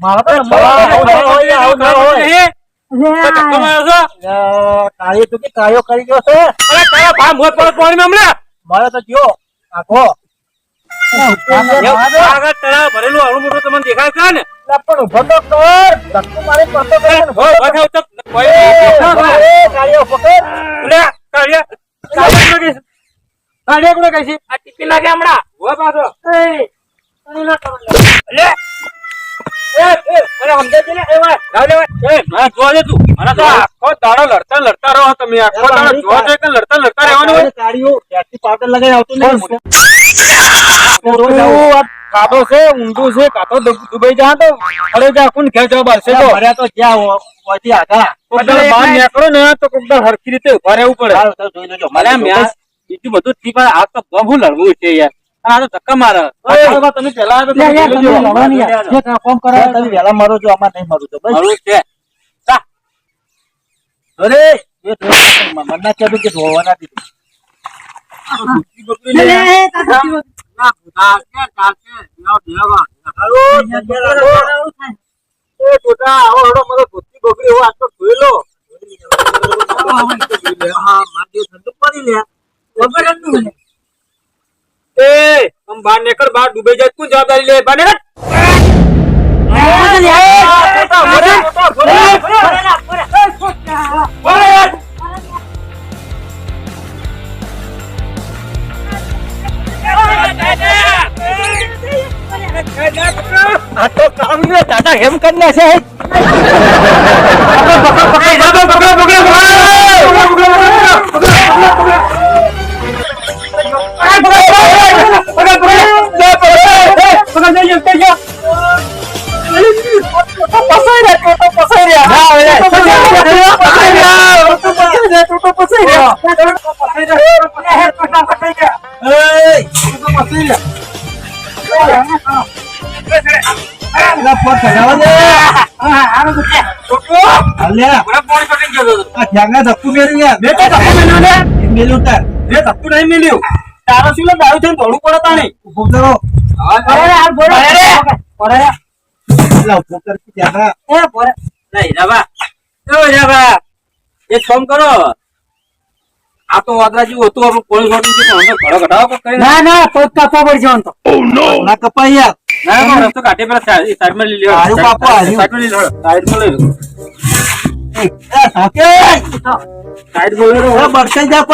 મારા તો નંબર આવું ના હોય, આવું ના હોય. અ, કાળીઓ તું કે કાળીઓ કરી ગયો છે મારે તો જો આખો પણ ઊભો તો કર. ધક્કો મારી પડતો કર ને ઊભો તો કર. એ, કાળીઓ પકડ કાળીઓ ત્યાંથી પાવડર લગાવી આવતું નહીં. કાદો છે ઊંધું છે કાતો દુબઈ જા તો અરે જા કોણ ખેંચવા બારશે તો? ભર્યા તો જ્યાં હો- હોયથી આગા કોક દાડો બહાર નીકળો ને તો કોક હરખી રીતે ઊભા રહેવું પડે. હાલ, તો જોઈ લેજો. અરે મેં બીજું બધું ઠીક પણ આ તો બહુ લડવું છે યાર. આ તો ધક્કા મારે. ઓય, તમે પેલા આવે તો યાર, તમે લડવાની યાર. જે કામ ફોન કરાવે તમે વહેલા મારો છો આમાં નહીં મારું છો. બસ. મારું છે. અરે એ તો મન્ના કે ધોવાના દીધું બહાર નીકળ બહાર ડૂબી જાય તું જવાબદારી લે નીકળ કામનો દાદા હેમ કરીને છે તારો શું દારૂ થઈને દોડવું પડે તાણે. એક કામ કરો. આ તો વાદરા જેવું હતું આપણું પોલીસ વાળું છે પણ હવે ઘટાડો ના? ના ના કપાઈ યાર. ના ના રસ્તો કાઢે પેલા સાઈડ ગાળો લ્યો હારું બાપુ, હારું. સાઈડમાં લઈ! ગાળો લઈ ના બચાઈ જા.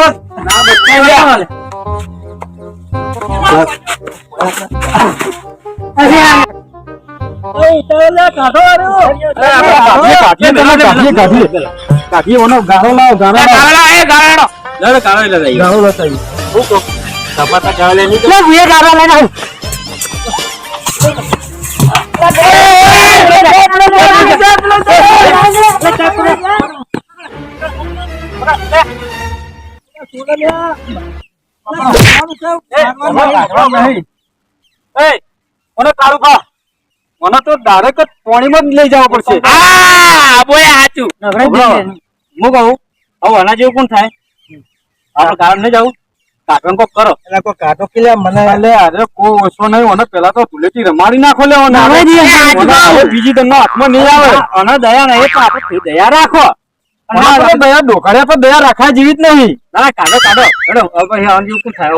ગાળા ગાળાનો લડ ગાળો લઈ લઈ એ મને તો ડાયરેક્ટ પાણીમાં જ લઈ જવા પડશે હા બોય હાચું હું કહું હવે આના જેવું કોણ થાય આપણે કારણ નહીં જવું કાઢવાનું કોક કરો. એટલે કોઈ કાઢો કે લે, મને એટલે અરે કોઈ ઓછો નહીં ઓને પેલા તો ધૂળેટી રમાડી નાખો લે ઓને હવે બીજી તમને હાથમાં નહીં આવે. અને દયા નહીં તો આપણે દયા રાખો. ડોકળિયા પર દયા રાખવા જેવી જ નહીં. ના કાઢો કાઢો.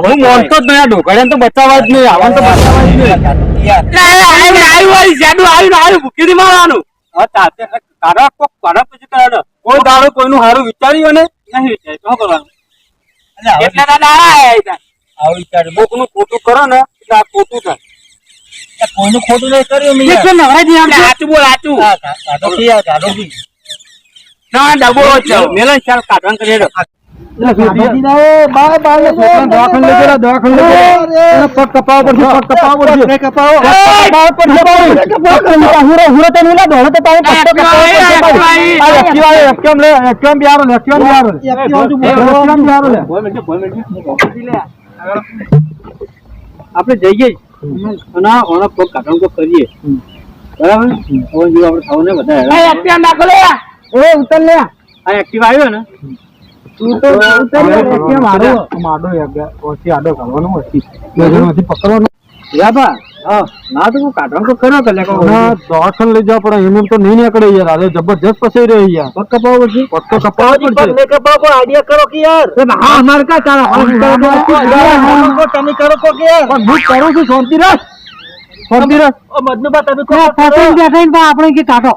હું માનતો જ નહીં. આ તો બચાવવા જ નહીં આવવાનું તો બચાવવા જ નહીં. મારવાનું. પછી કાઢો કોઈ દાડો કોઈનું સારું વિચાર્યું ને નહીં વિચાર્યું શું કરવાનું? એટલે. આવું વિચાર ખોટું કરો ને એટલે આ ખોટું થાય કોઈનું ખોટું નહીં કર્યું મેં. એટલે કાઢો કે કાઢો કે. ના ડબો છે મેલન ચાલ કાઢવાનું કરી આપણે જઈએ. અને ઓનો કોક કરીએ. બરાબર? જો ને બધા એ અત્યારે નાખો લે. એ ઉતર લે. આ એક્ટિવ આવ્યો ને. દવાખાને લઈ જવા પડે એમ તો નહીં નીકળે યાર જબરજસ્ત યાર. પગ કપાવો પછી. પગ પડશે. આઈડિયા કરો કે યાર? હા અમાર કા તારા તમે કરો કો કે યાર હું કરું છું શાંતિ રાખ શાંતિ રાખ ઓ તમે કો ફસાઈ આપણે કે કાઢો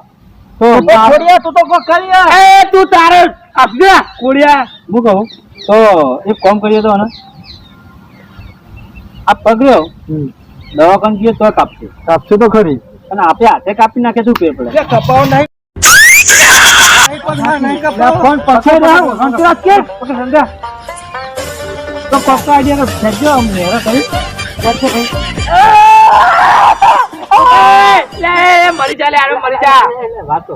તું તો કરી યાર. એ તું તારે આપજે કોડિયા હું કહું તો એક કામ કરીએ તો ને આ પગ રહ્યો દવાખાને જઈએ તો કાપશે. કાપશે તો ખરી. અને આપણે હાથે કાપી નાખે શું ફેર પડે? કપાવ નહીં. તો પક્કા આઈડિયા ફેંકજો અમને હેરા કરી કરશે કઈ લે મરી જા લે મરી જા. વાતો.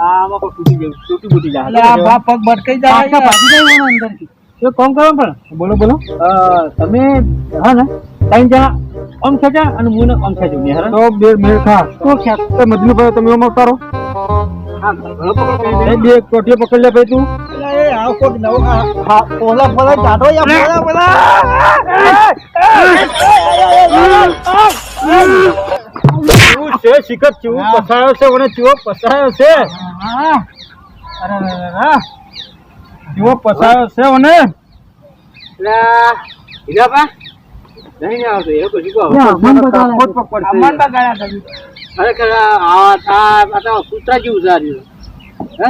આમાં કોઈ તૂટી જાય તૂટી બૂટી જાય આ પગ ભટકાઈ જાય પાછા ભાગી જાય મને અંદરથી એક કામ કરો પણ બોલો બોલો તમે હા ને ત્રણ જણા આમ ખેંચા અને હું આમ ખેંચું બે તો બે મેળ ખા તો ખેંચ તો મજનુભાઈ તમે એમ ઉતારો હા ઘણો પકડ કરી દે. એ બે કોઠીઓ પકડી લે ભાઈ તું આવ કોક નવું હા પોલા પોલા જાડો યા પોલા પોલા છે શિખર ચીવું પસાયો છે મને ચીવો પસાયો છે. ચીવો પસાયો છે મને લા, હીરાબા? નહીં આવતો એ કહો. તો તમે ખરેખર આ આ આ આ તો કૂતરા જેવું હે?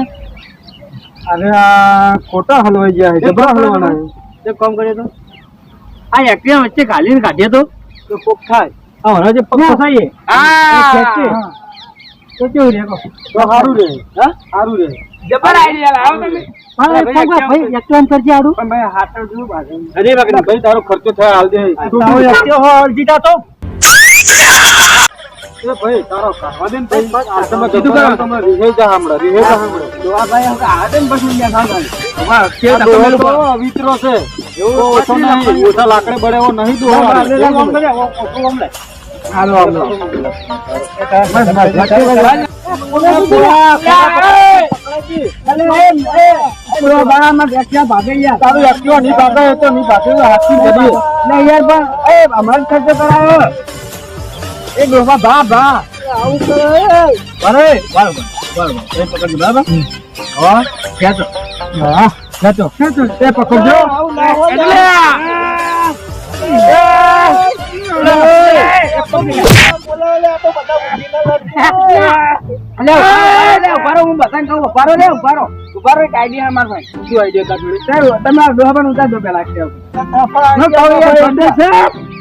અરે આ ખોટા હલવાઈ ગયા છે જબરા હલવાના છે. કામ કરીએ તો? આ એક્ટિવા વચ્ચે ઘાલીને કાઢીએ તો? તો કોક થાય. હમણાં જે પગ ફસાઈએ. તો કેવું રે? તો સારું રે હા? સારું રે જબર આઈડિયા લાવો તમે. અરે ભાઈ તારો ખર્ચો થયો હાલ દે. તું તારો તું. ભાઈ તારો કાઢવા દે ને ભાઈ તમે કીધું કે તમે રિહાઈ જા હમણાં રિહાઈ જા હમણાં તો આ ભાઈ હવે આ ને પછી ઊંધા ખાવા. આ ડોહો તો અવિત્રો છે એવો ઓછો નહીં ઓછા લાકડે બળે એવો નહીં ડોહો લે, લે, આમ લે. હાલો હાલો બાળામાં ભાગે યાર. તારું એક્ટિવા નહીં ભાગે તો નહીં ભાગે હાથી નહીં યાર પણ, એ, ખર્ચો કરાયો. એ ડોહા ભા, ભા. બરાબર, બરાબર, બરાબર. એ પકડજો, બરાબર? હવે, ખેંચો. હા ખેંચો ખેંચો તે પકડજો એટલે અલે, અલે, ઊભા રહો, હું બધાને કહું, ઊભા રહો લે, ઊભા રહો. ઊભા રહો, એક idea માર ભાઈ. શું આઈડિયા તાર જોડે? સાહેબ, તમે આ ડોહા પણ ઉતારજો પેલા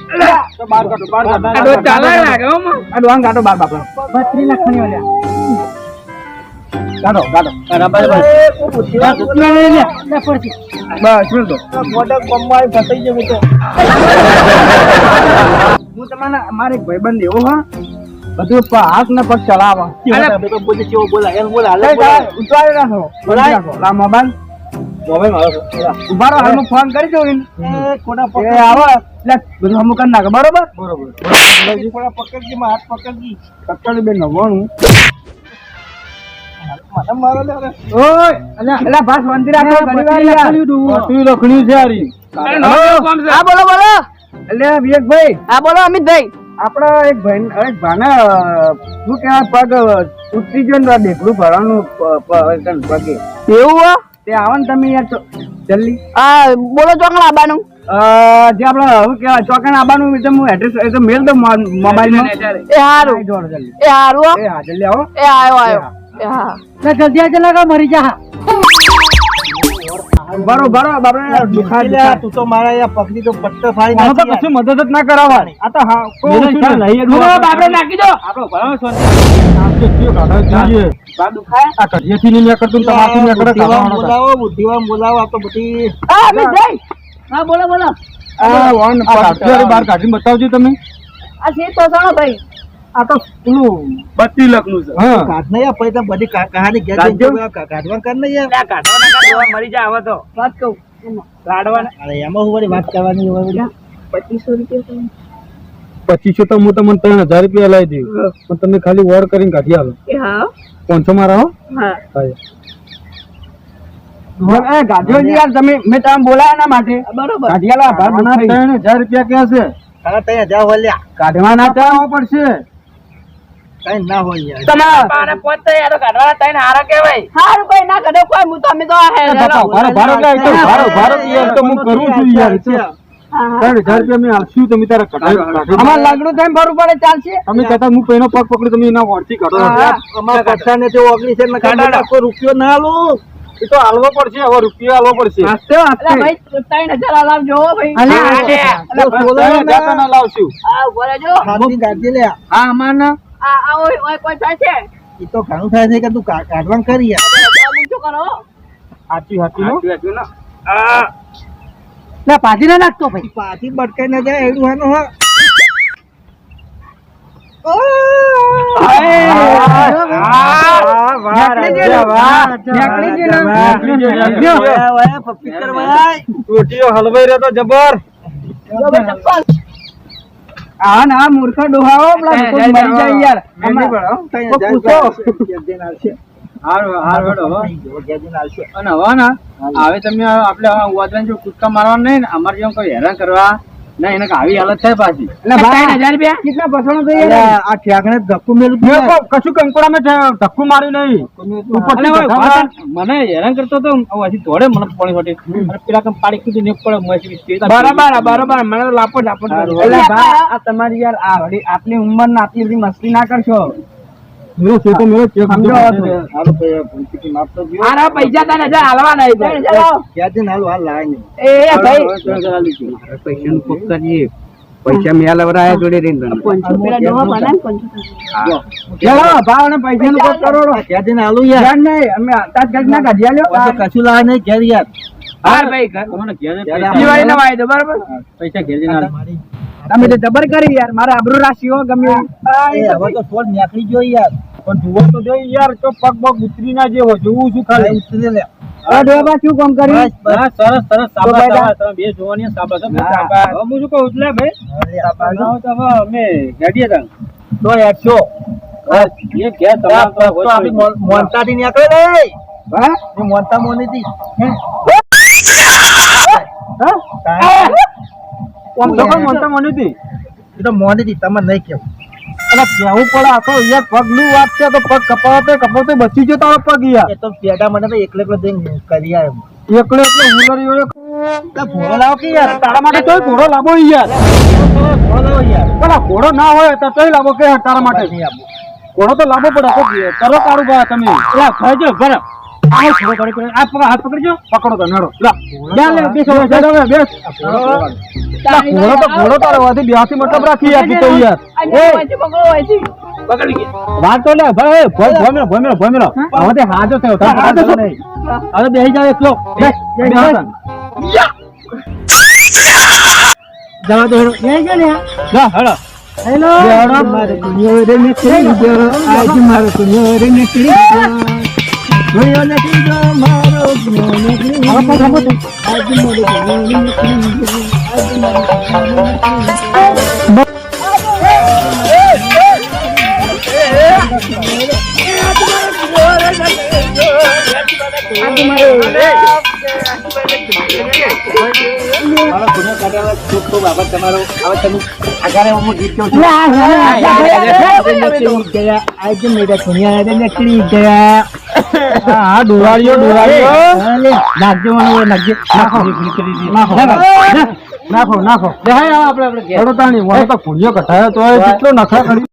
તો બહાર કાઢો, બહાર કાઢો. આ તો ચાલે લાગે હો માં. આ કાઢો બાર લાખ. કાઢો, કાઢો. બરાબર, તમારા મારે એક ભાઈબંધ એવો હા બધું હાથ ને પગ ચલાવવા બોલે બોલા, એને બોલા, ઉતારી રાખો બોલાય. રાખો. લા, મોબાઈલ મારો. ઊભા રહો હાલમાં ફોન કરી દઉં એ, કોના પકડ- આવો. લે બધું હમું કરી નાખો. બરોબર? બરોબર. પકડજી, માં હાથ પકડજી. બે નવ્વાણું આપણા એક ભાઈ એક ભાને શું કેવા પગ તૂટી ગયો ને ઢેકડું ભરવાનું પગે. એવું? તે આવો ને તમે યાર જલ્દી. આ બોલો ચોકણ આબાનું. અ, જે આપણે હવે કેવા ચોકણ આબાનું એ હું એડ્રેસ એ તો મેલ દો મોબાઈલમાં એ હારું. જલ્દી. એ હારું. એ હા જલ્દી આવો. એ આયો આયો. એ હા. જલ્દી આજે લગા મરી જા. બરો બરો બાપરે દુખા દુખા તું તો મારા યા પકડી તો પટ્ટો ફાઈ ના તો કશું મદદ જ ના કરાવવાની આ તો હા કોઈ નહીં. બાપરે નાખી દો. આપણો ભરાવો છો બા દુખાય? આ કઢિયાથી નહીં નીકળતું ને તમારથી નીકળે બુદ્ધિવાન કાઢવાનો. બોલાવો બુદ્ધિવાન બોલાવો આ તો બધી હા જઈ હા બોલો બોલો. આ વન કાઢી બહાર કાઢીને બતાવજો તમે આ છે તો ભાઈ. આ તો પેલું બત્રીસ લાખનું છે. હા. કાઢ નહીં પછી તો બધી કા- કહાની ઘેર કાઢજો. કાઢવા કર નહીં કાઢવા મરી જા હવે તો. વાત કહું. લાડવાના અરે એમાં હું વળી વાત કરવાની હોય પચીસો રૂપિયા તો. પચીસો તો હું તમને ત્રણ હજાર રૂપિયા લાવી દઉં. પણ તમે ખાલી વોર કરીને કાઢી આવો હા. પાંચસો મારા હો? હા. એ. યાર તમે મેં તમે બોલાયા ના માટે. બરોબર. ગાડીયાલા ભાર ત્રણ હજાર રૂપિયા ક્યાં છે? કાઢવાના પોત તો યાર હારા કહેવાય કોઈ ના કરે કોઈ હું તો તો હે ભારો ભારો એટલે ભારો ભારો યાર તો હું કરું છું યાર હા, હા. ત્રણ હજાર રૂપિયા મેં આલશું તમે તારે કઢાવી અમારે લાગડું થાય ભરવું પડે ચાલશે તમે કહેતા હું પેનો પગ પકડું તમે એના વળથી કાઢો અમારા પૈસાને તે ઓગણીસ કોઈ રૂપિયો ના આલો એ તો હાલવો પડશે હવે રૂપિયો હાલવો પડશે ભાઈ ભાઈ અલા, ના લાવશું આ હા આ ઓય ઓય કોઈ થાય છે? કાઢવાનું કરી હવે ઊંચો કરો હાચી હાચી નો પાછી ના નાખતો ભાઈ. પાછી બટકાઈ ના જાય એડું હાનો હા રોટીઓ હલવાઈ રહ્યો તો જબર. જો ભાઈ ચપ્પલ આ ના મૂર્ખ ડોહાઓ પેલા મરી જાય યાર. અમે હો. ના હવે તમે આપણે વાદળાને જો કૂદકા મારવા નહીં ને અમારે જેમ કોઈ હેરાન કરવા ના એને આવી હાલત થાય પાછી. ત્રણ હજાર રૂપિયા? કેટલા પસણો આ ઠેકણે ધક્કો મેલું કશું કંકોડા મેં ધક્કું માર્યું નહીં. મને હેરાન કરતો તો હજી ધોડે મને પાણી છોટી પેલા કમ પાડી કીધું ને પડે બરાબર બરાબર મને તો લાપો લાપો એટલે આ તમારી યાર આ આટલી ઉંમર ના આટલી બધી મસ્તી ના કરશો? મેરો છે તો મેરો ચેક આના પૈસા તને હજાર હાલવા નહીં ત્રણ હજાર આવો. ક્યાંથી હાલ હાલ નહીં એ ભાઈ. પૈસા કરીએ પૈસા મેં લવરાયા જોડે રહીને પેલા ચલો ભાવ ને? પૈસા નું કોક કરો ક્યાંથી હાલું યાર? નહીં અમે તાત્કાલિક ના કાઢી લ્યો તો કશું લાવે નહીં ઘેર યાર. હાર ભાઈ ઘર. તમને ઘેર નો વાયદો બરાબર? પૈસા ઘેર જઈને આલ. તમે તો જબર કરી યાર મારે આબરૂ હો ગમે હવે તો ફોન નીકળી ગયો યાર. પણ જુઓ તો જો યાર તો પગ પગ ઉતરી ના જેવો જોવું છું ખાલી? ઉતરી લે. અરે ડોબા શું કામ કર્યું? બસ. સરસ સરસ સાબા સાબા તમે બે જોવાની સાબા સાબા હું શું કહું એટલે ભાઈ? બનાવો તો અમે ગાડીએ તાં તો એકસો એ ઘેર તમારા તો આપણી તો મોન- નીકળે ને હા? એ મોનતા હા? કોઈ મનતા મની હતી એ તો મોનીથી તમને નહીં કેવું અને કહેવું પડે? આ તો યાર પગનું વાત છે તો પગ કપાવતે કપાવતે બચી જતો તારો પગ યાર. એ તો પેડા મને તો એકલે એકલો જઈને કરી આવ્યો એકલો એકલો હુલરી હોય ઘોડો લાવો કે યાર? તારા માટે તોય ઘોડો લાવો યાર. ઘોડો લાવો યાર. પણ ઘોડો ના હોય તો તોય લાવો કે તારા માટે? ઘોડો તો લાવો પડે કરો તારું બા તમે. લા ખાજો બરાબર હાથ પકડજો. પકડો તો નડો. ઘોડો તો ઘોડો તારો વાથી બેહાથી મતલબ રાખી આપી તો યાર. વાત તો લે ભાઈ ભોય ભોમેરો ભોમેરો ભોમેરો હવે તે હાજો થયો હાજો થયો હવે બેહી જાવ એકલો. બેસ બેસ જવા દો હેડો. બેહી જા લે જા હેડો. હેલો. હેડો મારે કુનિયો રે નીકળી ગયો. આજ મારે કુનિયો રે નીકળી ગયો. દુનિયા નીકળી ગયો મારો દુનિયા નીકળી ગયો આજ મારો દુનિયા નીકળી ગયો આજ મારો ખૂબ ખૂબ આભાર તમારો હવે તમે આગળ હું. ગીત કહું છું આજે મેરા દુનિયા રે નીકળી ગયા હા હા ડોરાળીઓ ડોરાળીઓ નાખજો મને નાખજો નાખો નાખો નાખો નાખો આપણે આપણે હેડો તાણી મને તો પુણ્ય તો કેટલો નખા કરી